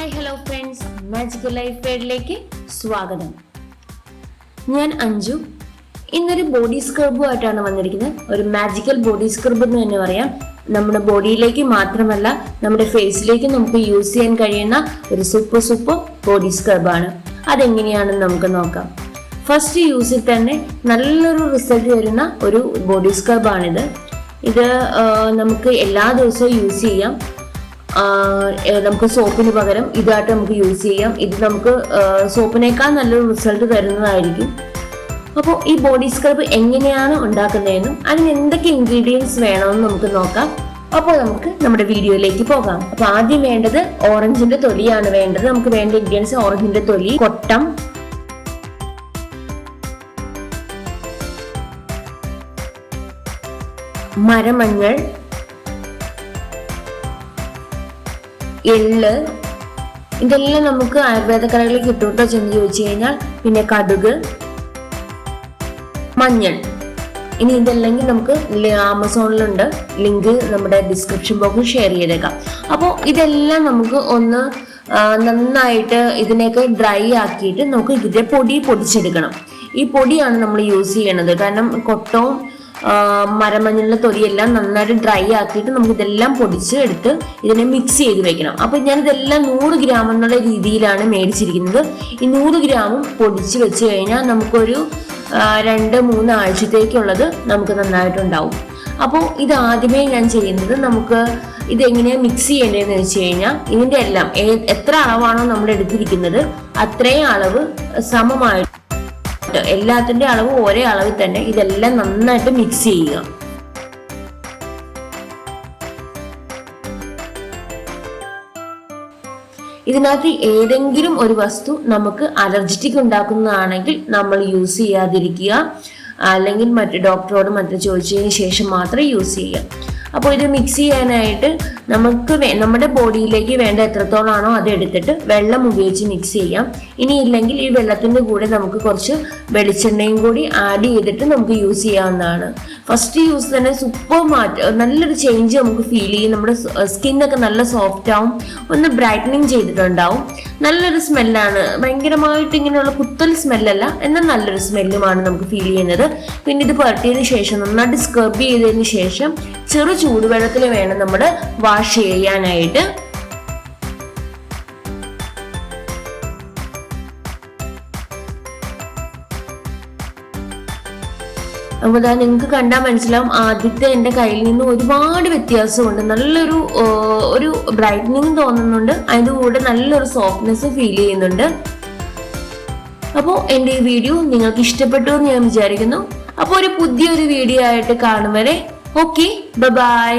Hi hello friends magical life വേഡിലേക്ക് സ്വാഗതം. ഞാൻ അഞ്ജു. ഇന്നൊരു ബോഡി സ്ക്രബുമായിട്ടാണ് വന്നിരിക്കുന്നത്. ഒരു മാജിക്കൽ ബോഡി സ്ക്രബ് എന്ന് തന്നെ പറയാം. നമ്മുടെ ബോഡിയിലേക്ക് മാത്രമല്ല നമ്മുടെ ഫേസിലേക്ക് നമുക്ക് യൂസ് ചെയ്യാൻ കഴിയുന്ന ഒരു സൂപ്പർ സൂപ്പർ ബോഡി സ്ക്രബാണ് അതെങ്ങനെയാണെന്ന് നമുക്ക് നോക്കാം. ഫസ്റ്റ് യൂസിൽ തന്നെ നല്ലൊരു റിസൾട്ട് തരുന്ന ഒരു ബോഡി സ്ക്രബാണിത് ഇത് നമുക്ക് എല്ലാ ദിവസവും യൂസ് ചെയ്യാം. നമുക്ക് സോപ്പിന് പകരം ഇതായിട്ട് നമുക്ക് യൂസ് ചെയ്യാം. ഇത് നമുക്ക് സോപ്പിനേക്കാൾ നല്ലൊരു റിസൾട്ട് തരുന്നതായിരിക്കും. അപ്പോൾ ഈ ബോഡി സ്ക്രബ് എങ്ങനെയാണ് ഉണ്ടാക്കുന്നതെന്നും അതിന് എന്തൊക്കെ ഇൻഗ്രീഡിയൻസ് വേണമെന്ന് നമുക്ക് നോക്കാം. അപ്പോൾ നമുക്ക് നമ്മുടെ വീഡിയോയിലേക്ക് പോകാം. അപ്പോൾ ആദ്യം വേണ്ടത് ഓറഞ്ചിന്റെ തൊലിയാണ് വേണ്ടത്. നമുക്ക് വേണ്ട ഇൻഗ്രീഡിയൻസ് ഓറഞ്ചിന്റെ തൊലി കൊട്ടം. മരമഞ്ഞൾ. എള്ള് ഇതെല്ലാം നമുക്ക് ആയുർവേദ കടകളിൽ കിട്ടൂട്ടോ ചെന്ന് ചോദിച്ചു കഴിഞ്ഞാൽ. പിന്നെ കടുക് മഞ്ഞൾ. ഇനി ഇതല്ലെങ്കിൽ നമുക്ക് ആമസോണിലുണ്ട്. ലിങ്ക് നമ്മുടെ ഡിസ്ക്രിപ്ഷൻ ബോക്സിൽ ഷെയർ ചെയ്തേക്കാം. അപ്പോൾ ഇതെല്ലാം നമുക്ക് ഒന്ന് നന്നായിട്ട് ഇതിനെയൊക്കെ ഡ്രൈ ആക്കിയിട്ട് നമുക്ക് ഇതിന്റെ പൊടി പൊടിച്ചെടുക്കണം. ഈ പൊടിയാണ് നമ്മൾ യൂസ് ചെയ്യണത്. കാരണം കൊട്ടവും ആ, മരമഞ്ഞളിലെ തൊലിയെല്ലാം നന്നായിട്ട് ഡ്രൈ ആക്കിയിട്ട് നമുക്ക് ഇതെല്ലാം പൊടിച്ച് എടുത്ത് ഇതിനെ മിക്സ് ചെയ്ത് വെക്കണം. അപ്പൊ ഞാൻ ഇതെല്ലാം നൂറ് ഗ്രാം എന്നുള്ള രീതിയിലാണ് മേടിച്ചിരിക്കുന്നത്. ഈ നൂറ് ഗ്രാമും പൊടിച്ച് വെച്ച് കഴിഞ്ഞാൽ നമുക്കൊരു രണ്ട് മൂന്ന് ആഴ്ചത്തേക്കുള്ളത് നമുക്ക് നന്നായിട്ടുണ്ടാവും. അപ്പോൾ ഇത് ആദ്യമേ ഞാൻ ചെയ്യുന്നത് നമുക്ക് ഇത് എങ്ങനെയാണ് മിക്സ് ചെയ്യേണ്ടതെന്ന് വെച്ച് കഴിഞ്ഞാൽ ഇതിന്റെ എല്ലാം എത്ര അളവാണോ നമ്മൾ എടുത്തിരിക്കുന്നത് അത്രയും അളവ് സമമായിട്ട് എല്ലാത്തിന്റെ അളവ് ഒരേ അളവിൽ തന്നെ ഇതെല്ലാം നന്നായിട്ട് മിക്സ് ചെയ്യുക. ഇതിനകത്ത് ഏതെങ്കിലും ഒരു വസ്തു നമുക്ക് അലർജറ്റിക് ഉണ്ടാക്കുന്നതാണെങ്കിൽ നമ്മൾ യൂസ് ചെയ്യാതിരിക്കുക. അല്ലെങ്കിൽ മറ്റ് ഡോക്ടറോട് മറ്റു ചോദിച്ചതിന് ശേഷം മാത്രമേ യൂസ് ചെയ്യുക. അപ്പോൾ ഇത് മിക്സ് ചെയ്യാനായിട്ട് നമുക്ക് നമ്മുടെ ബോഡിയിലേക്ക് വേണ്ട എത്രത്തോളാണോ അത് എടുത്തിട്ട് വെള്ളം ഉപയോഗിച്ച് മിക്സ് ചെയ്യാം. ഇനി ഇല്ലെങ്കിൽ ഈ വെള്ളത്തിന്റെ കൂടെ നമുക്ക് കുറച്ച് വെളിച്ചെണ്ണയും കൂടി ആഡ് ചെയ്തിട്ട് നമുക്ക് യൂസ് ചെയ്യാവുന്നതാണ്. ഫസ്റ്റ് യൂസ് തന്നെ സൂപ്പർ മാറ്റ നല്ലൊരു ചേഞ്ച് നമുക്ക് ഫീൽ ചെയ്യും. നമ്മുടെ സ്കിന്നൊക്കെ നല്ല സോഫ്റ്റ് ആവും. ഒന്ന് ബ്രൈറ്റനിങ് ചെയ്തിട്ടുണ്ടാവും. നല്ലൊരു സ്മെല്ലാണ്. ഭയങ്കരമായിട്ട് ഇങ്ങനെയുള്ള പുത്തൽ സ്മെല്ലല്ല എന്നാൽ നല്ലൊരു സ്മെല്ലുമാണ് നമുക്ക് ഫീൽ ചെയ്യുന്നത്. പിന്നെ ഇത് പുരട്ടിയതിന് ശേഷം നന്നായിട്ട് സ്ക്രബ് ചെയ്തതിന് ശേഷം ചെറു ചൂടുവെള്ളത്തിൽ വേണം നമ്മൾ വാഷ് ചെയ്യാനായിട്ട്. അപ്പോൾ നിങ്ങൾക്ക് കണ്ടാൽ മനസ്സിലാവും ആദ്യത്തെ എന്റെ കയ്യിൽ നിന്ന് ഒരുപാട് വ്യത്യാസമുണ്ട്. നല്ലൊരു ബ്രൈറ്റനിങ് തോന്നുന്നുണ്ട്. അതിന്റെ കൂടെ നല്ലൊരു സോഫ്റ്റ്നെസ് ഫീൽ ചെയ്യുന്നുണ്ട്. അപ്പോൾ എന്റെ ഈ വീഡിയോ നിങ്ങൾക്ക് ഇഷ്ടപ്പെട്ടു എന്ന് ഞാൻ വിചാരിക്കുന്നു. അപ്പോൾ ഒരു പുതിയൊരു വീഡിയോ ആയിട്ട് കാണും വരെ. Okay bye